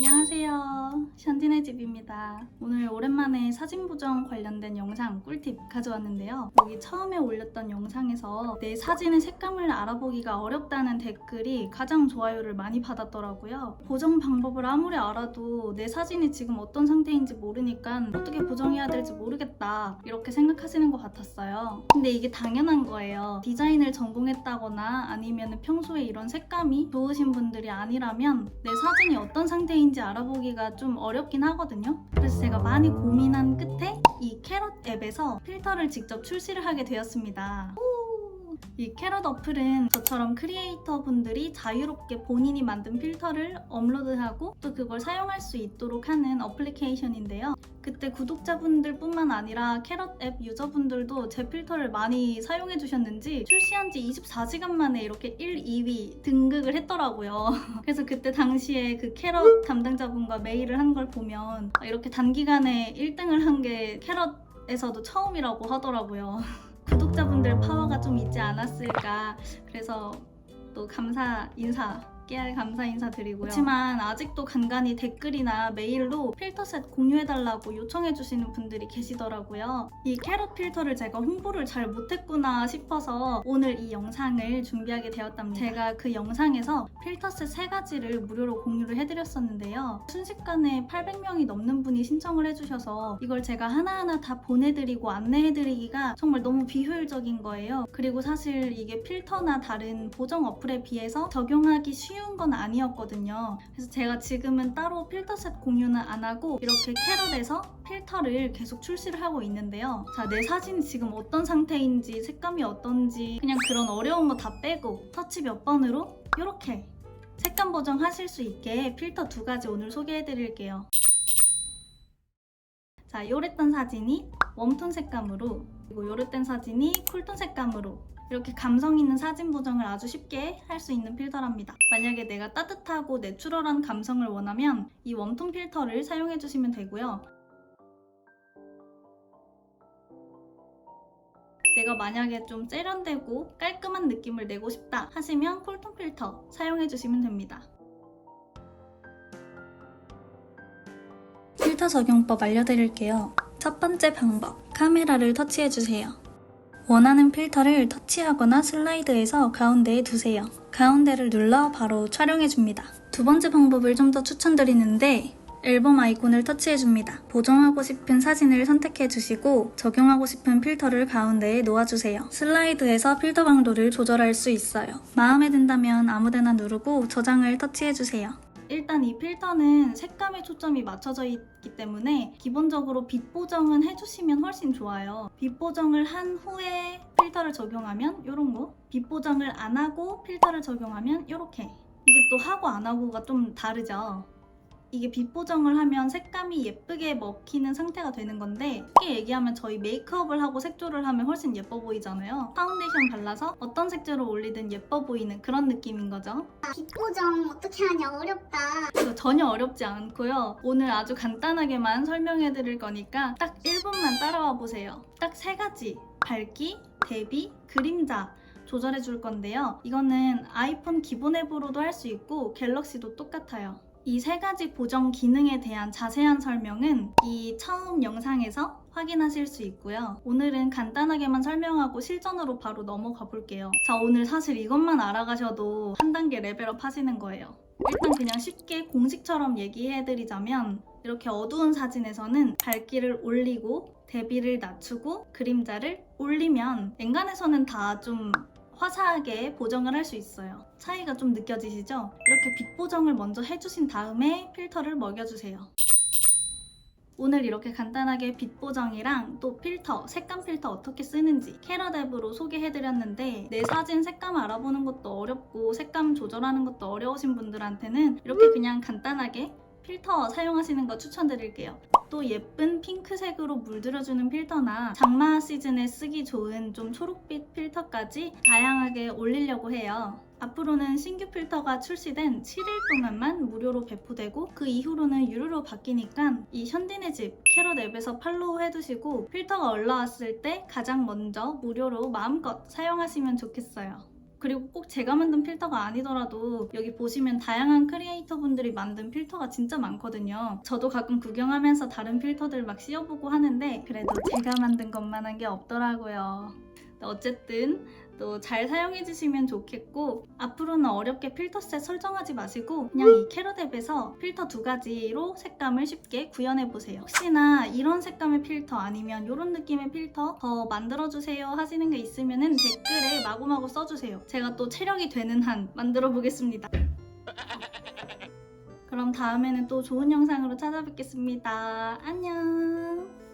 안녕하세요. 샨디네 집입니다. 오늘 오랜만에 사진 보정 관련된 영상 꿀팁 가져왔는데요. 여기 처음에 올렸던 영상에서 내 사진의 색감을 알아보기가 어렵다는 댓글이 가장 좋아요를 많이 받았더라고요. 보정 방법을 아무리 알아도 내 사진이 지금 어떤 상태인지 모르니까 어떻게 보정해야 될지 모르겠다. 이렇게 생각하시는 것 같았어요. 근데 이게 당연한 거예요. 디자인을 전공했다거나 아니면 평소에 이런 색감이 좋으신 분들이 아니라면 내 사진이 어떤 상태인지 알아보기가 좀 어렵긴 하거든요. 그래서 제가 많이 고민한 끝에 이 캐럿 앱에서 필터를 직접 출시를 하게 되었습니다. 이 캐럿 어플은 저처럼 크리에이터 분들이 자유롭게 본인이 만든 필터를 업로드하고 또 그걸 사용할 수 있도록 하는 어플리케이션인데요. 그때 구독자분들 뿐만 아니라 캐럿 앱 유저분들도 제 필터를 많이 사용해 주셨는지 출시한 지 24시간 만에 이렇게 1, 2위 등극을 했더라고요. 그래서 그때 당시에 그 캐럿 담당자분과 메일을 한 걸 보면 이렇게 단기간에 1등을 한 게 캐럿 에서도 처음이라고 하더라고요. 구독자분들 파워가 좀 있지 않았을까. 그래서 또 감사 인사. 깨알 감사 인사 드리고요. 그렇지만 아직도 간간히 댓글이나 메일로 필터셋 공유해달라고 요청해주시는 분들이 계시더라고요. 이 캐럿 필터를 제가 홍보를 잘 못했구나 싶어서 오늘 이 영상을 준비하게 되었답니다. 제가 그 영상에서 필터셋 세 가지를 무료로 공유를 해드렸었는데요. 순식간에 800명이 넘는 분이 신청을 해주셔서 이걸 제가 하나하나 다 보내드리고 안내해드리기가 정말 너무 비효율적인 거예요. 그리고 사실 이게 필터나 다른 보정 어플에 비해서 적용하기 쉬운 건 아니었거든요. 그래서 제가 지금은 따로 필터셋 공유는 안 하고 이렇게 캐럿에서 필터를 계속 출시를 하고 있는데요. 자, 내 사진이 지금 어떤 상태인지 색감이 어떤지 그냥 그런 어려운 거 다 빼고 터치 몇 번으로 이렇게 색감 보정하실 수 있게 필터 두 가지 오늘 소개해 드릴게요. 자, 요랬던 사진이 웜톤 색감으로 그리고 요랬던 사진이 쿨톤 색감으로 이렇게 감성 있는 사진 보정을 아주 쉽게 할 수 있는 필터랍니다. 만약에 내가 따뜻하고 내추럴한 감성을 원하면 이 웜톤 필터를 사용해 주시면 되고요. 내가 만약에 좀 세련되고 깔끔한 느낌을 내고 싶다 하시면 쿨톤 필터 사용해 주시면 됩니다. 필터 적용법 알려드릴게요. 첫 번째 방법, 카메라를 터치해 주세요. 원하는 필터를 터치하거나 슬라이드해서 가운데에 두세요. 가운데를 눌러 바로 촬영해줍니다. 두 번째 방법을 좀 더 추천드리는데 앨범 아이콘을 터치해줍니다. 보정하고 싶은 사진을 선택해주시고 적용하고 싶은 필터를 가운데에 놓아주세요. 슬라이드해서 필터 강도를 조절할 수 있어요. 마음에 든다면 아무데나 누르고 저장을 터치해주세요. 일단 이 필터는 색감에 초점이 맞춰져 있기 때문에 기본적으로 빛 보정은 해주시면 훨씬 좋아요. 빛 보정을 한 후에 필터를 적용하면 이런 거. 빛 보정을 안 하고 필터를 적용하면 이렇게. 이게 또 하고 안 하고가 좀 다르죠. 이게 빛 보정을 하면 색감이 예쁘게 먹히는 상태가 되는 건데 쉽게 얘기하면 저희 메이크업을 하고 색조를 하면 훨씬 예뻐 보이잖아요. 파운데이션 발라서 어떤 색조를 올리든 예뻐 보이는 그런 느낌인 거죠. 빛 보정 어떻게 하냐 어렵다. 이거 전혀 어렵지 않고요. 오늘 아주 간단하게만 설명해 드릴 거니까 딱 1분만 따라와 보세요. 딱 세 가지. 밝기, 대비, 그림자. 조절해 줄 건데요. 이거는 아이폰 기본 앱으로도 할 수 있고 갤럭시도 똑같아요. 이 세 가지 보정 기능에 대한 자세한 설명은 이 처음 영상에서 확인하실 수 있고요. 오늘은 간단하게만 설명하고 실전으로 바로 넘어가 볼게요. 자, 오늘 사실 이것만 알아가셔도 한 단계 레벨업 하시는 거예요. 일단 그냥 쉽게 공식처럼 얘기해드리자면 이렇게 어두운 사진에서는 밝기를 올리고 대비를 낮추고 그림자를 올리면 엔간에서는 다 좀 화사하게 보정을 할 수 있어요. 차이가 좀 느껴지시죠? 이렇게 빛 보정을 먼저 해주신 다음에 필터를 먹여주세요. 오늘 이렇게 간단하게 빛 보정이랑 또 필터, 색감 필터 어떻게 쓰는지 캐럿 앱으로 소개해드렸는데 내 사진 색감 알아보는 것도 어렵고 색감 조절하는 것도 어려우신 분들한테는 이렇게 그냥 간단하게 필터 사용하시는 거 추천드릴게요. 또 예쁜 핑크색으로 물들여주는 필터나 장마 시즌에 쓰기 좋은 좀 초록빛 필터까지 다양하게 올리려고 해요. 앞으로는 신규 필터가 출시된 7일 동안만 무료로 배포되고 그 이후로는 유료로 바뀌니까 이 현딘의 집 캐럿 앱에서 팔로우 해두시고 필터가 올라왔을 때 가장 먼저 무료로 마음껏 사용하시면 좋겠어요. 그리고 꼭 제가 만든 필터가 아니더라도 여기 보시면 다양한 크리에이터 분들이 만든 필터가 진짜 많거든요. 저도 가끔 구경하면서 다른 필터들 막 씌워보고 하는데 그래도 제가 만든 것만한 게 없더라고요. 어쨌든 또 잘 사용해 주시면 좋겠고 앞으로는 어렵게 필터셋 설정하지 마시고 그냥 이 캐럿 앱에서 필터 두 가지로 색감을 쉽게 구현해 보세요. 혹시나 이런 색감의 필터 아니면 이런 느낌의 필터 더 만들어 주세요 하시는 게 있으면은 댓글에 마구마구 써주세요. 제가 또 체력이 되는 한 만들어 보겠습니다. 그럼 다음에는 또 좋은 영상으로 찾아뵙겠습니다. 안녕.